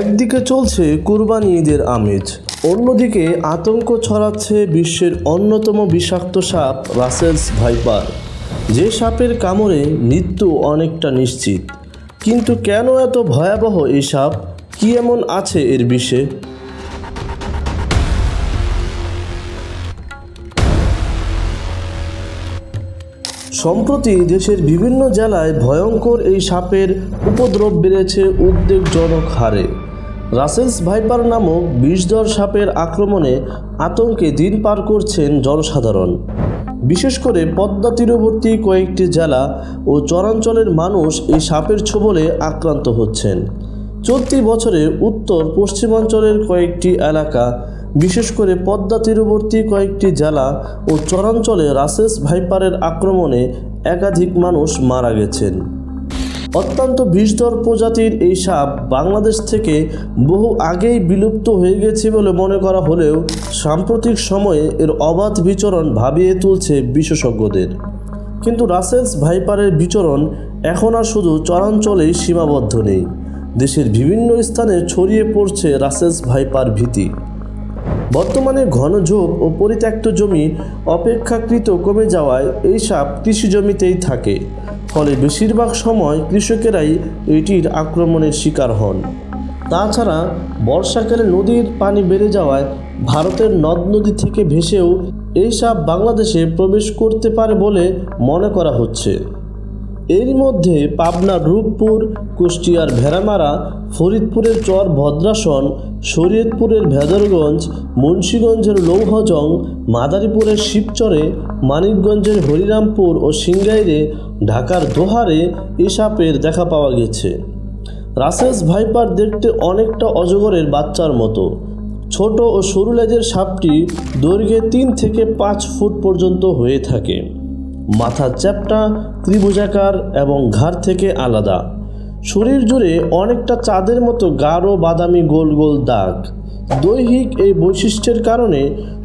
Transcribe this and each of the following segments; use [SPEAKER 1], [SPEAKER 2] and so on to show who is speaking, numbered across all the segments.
[SPEAKER 1] একদিকে চলছে কুরবানি ঈদের আমেজ অন্যদিকে আতঙ্ক ছড়াচ্ছে বিশ্বের অন্যতম বিষাক্ত সাপ রাসেলস ভাইপার যে সাপের কামড়ে মৃত্যু অনেকটা নিশ্চিত কিন্তু কেন এত ভয়াবহ এই সাপ কী এমন আছে এর বিষে সম্প্রতি দেশের বিভিন্ন জেলায় ভয়ঙ্কর এই সাপের উপদ্রব বেড়েছে উদ্বেগজনক হারে রাসেলস ভাইপার নামক বিষধর সাপের আক্রমণে আতঙ্কে দিন পার করছেন জনসাধারণ বিশেষ করে পদ্মা তীরবর্তী কয়েকটি জেলা ও চরাঞ্চলের মানুষ এই সাপের ছোবলে আক্রান্ত হচ্ছেন চলতি বছরে উত্তর পশ্চিমাঞ্চলের কয়েকটি এলাকা বিশেষ করে পদ্মা তীরবর্তী কয়েকটি জেলা ও চরাঞ্চলে রাসেস ভাইপারের আক্রমণে একাধিক মানুষ মারা গেছেন অত্যন্ত বিষধর প্রজাতির এই সাপ বাংলাদেশ থেকে বহু আগেই বিলুপ্ত হয়ে গেছে বলে মনে করা হলেও সাম্প্রতিক সময়ে এর অবাধ বিচরণ ভাবিয়ে তুলছে বিশেষজ্ঞদের কিন্তু রাসেলস ভাইপারের বিচরণ এখন আর শুধু চরাঞ্চলেই সীমাবদ্ধ নেই দেশের বিভিন্ন স্থানে ছড়িয়ে পড়ছে রাসেলস ভাইপার ভীতি বর্তমানে ঘন ঝোপ ও পরিত্যক্ত জমি অপেক্ষাকৃত কমে যাওয়ায় এই সাপ কৃষি জমিতেই থাকে ফলে বেশিরভাগ সময় কৃষকেরাই এটির আক্রমণের শিকার হন তাছাড়া বর্ষাকালে নদীর পানি বেড়ে যাওয়ায় ভারতের নদ নদী থেকে ভেসেও এই সাপ বাংলাদেশে প্রবেশ করতে পারে বলে মনে করা হচ্ছে এরই মধ্যে পাবনার রূপপুর কুষ্টিয়ার ভেড়ামারা ফরিদপুরের চর ভদ্রাসন শরীয়তপুরের ভেদরগঞ্জ মুন্সীগঞ্জের লৌহজং মাদারীপুরের শিবচরে মানিকগঞ্জের হরিরামপুর ও সিংগাইরে ঢাকার দোহারে এসাপের দেখা পাওয়া গেছে রাসেস ভাইপার দেখতে অনেকটা অজগরের বাচ্চার মতো ছোট ও সরু লেজের সাপটি দৈর্ঘ্যে তিন থেকে পাঁচ ফুট পর্যন্ত হয়ে থাকে মাথা চ্যাপটা ত্রিভুজাকার এবং ঘাড় থেকে আলাদা শরীর জুড়ে অনেকটা চাঁদের মতো গাঢ় বাদামি গোল গোল দাগ দৈহিক এই বৈশিষ্ট্যের কারণে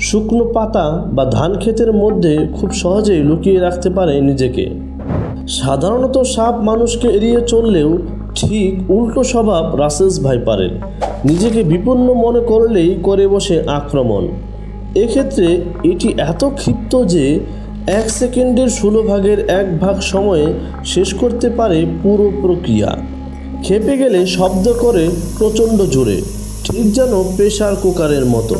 [SPEAKER 1] শুকনো পাতা বা ধান ক্ষেতের মধ্যে খুব সহজেই লুকিয়ে রাখতে পারে নিজেকে সাধারণত সাপ মানুষকে এড়িয়ে চললেও ঠিক উল্টো স্বভাব রাসেলস ভাইপারের নিজেকে বিপন্ন মনে করলেই করে বসে আক্রমণ এক্ষেত্রে এটি এত ক্ষিপ্ত যে এক সেকেন্ডের ষোলো ভাগের এক ভাগ সময়ে শেষ করতে পারে পুরো প্রক্রিয়া খেপে গেলে শব্দ করে প্রচণ্ড জোরে ঠিক যেন প্রেশার কুকারের মতো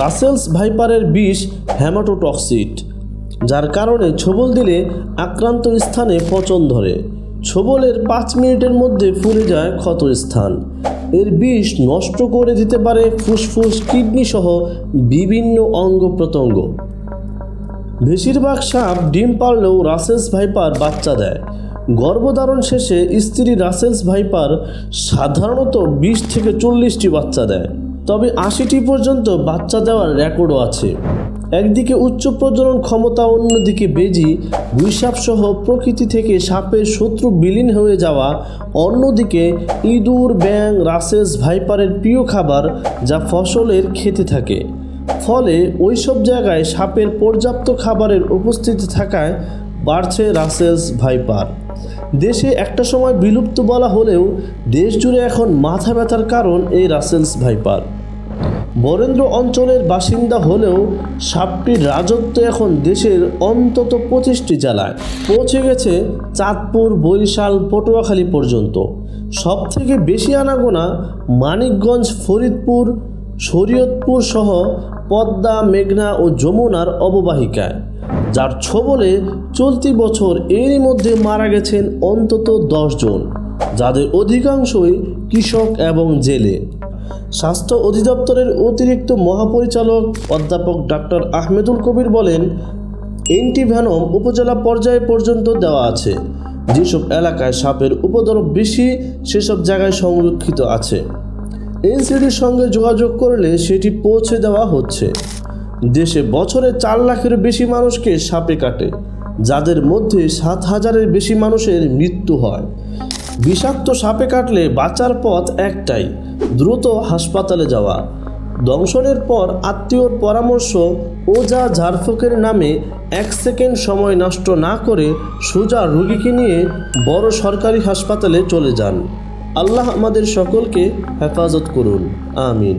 [SPEAKER 1] রাসেলস ভাইপারের বিষ হ্যামাটোটক্সিট যার কারণে ছবল দিলে আক্রান্ত স্থানে পচন ধরে ছবলের পাঁচ মিনিটের মধ্যে ফুলে যায় ক্ষত স্থান এর বিষ নষ্ট করে দিতে পারে ফুসফুস কিডনি সহ বিভিন্ন অঙ্গ প্রত্যঙ্গ বেশিরভাগ সাপ ডিম পারলেও রাসেলস ভাইপার বাচ্চা দেয় গর্ভধারণ শেষে স্ত্রী রাসেলস ভাইপার সাধারণত বিশ থেকে চল্লিশটি বাচ্চা দেয় তবে আশিটি পর্যন্ত বাচ্চা দেওয়ার রেকর্ডও আছে একদিকে উচ্চ প্রজনন ক্ষমতা অন্যদিকে বেজি সহ প্রকৃতি থেকে সাপের শত্রু বিলীন হয়ে যাওয়া অন্যদিকে ইঁদুর ব্যাং রাসেস ভাইপারের প্রিয় খাবার যা ফসলের খেতে থাকে ফলে ওইসব জায়গায় সাপের পর্যাপ্ত খাবারের উপস্থিতি থাকায় বাড়ছে রাসেলস ভাইপার দেশে একটা সময় বিলুপ্ত বলা হলেও দেশ জুড়ে এখন মাথা ব্যথার কারণ এই রাসেলস ভাইপার বরেন্দ্র অঞ্চলের বাসিন্দা হলেও সাপটির রাজত্ব এখন দেশের অন্তত পঁচিশটি জেলায় পৌঁছে গেছে চাঁদপুর বরিশাল পটুয়াখালী পর্যন্ত সবথেকে বেশি আনাগোনা মানিকগঞ্জ ফরিদপুর শরীয়তপুর সহ পদ্মা মেঘনা ও যমুনার অববাহিকায় যার ছবলে চলতি বছর এরই মধ্যে মারা গেছেন অন্তত জন যাদের অধিকাংশই কৃষক এবং জেলে স্বাস্থ্য অধিদপ্তরের অতিরিক্ত মহাপরিচালক অধ্যাপক ডাক্তার আহমেদুল কবির বলেন এন্টিভ্যানম উপজেলা পর্যায়ে পর্যন্ত দেওয়া আছে যেসব এলাকায় সাপের উপদ্রব বেশি সেসব জায়গায় সংরক্ষিত আছে এনসিডির সঙ্গে যোগাযোগ করলে সেটি পৌঁছে দেওয়া হচ্ছে দেশে বছরে চার লাখের বেশি মানুষকে সাপে কাটে যাদের মধ্যে সাত হাজারের বেশি মানুষের মৃত্যু হয় বিষাক্ত সাপে কাটলে বাঁচার পথ একটাই দ্রুত হাসপাতালে যাওয়া দংশনের পর আত্মীয়র পরামর্শ ওজা ঝাড়ফুকের নামে এক সেকেন্ড সময় নষ্ট না করে সোজা রুগীকে নিয়ে বড় সরকারি হাসপাতালে চলে যান আল্লাহ আমাদের সকলকে হেফাজত করুন আমিন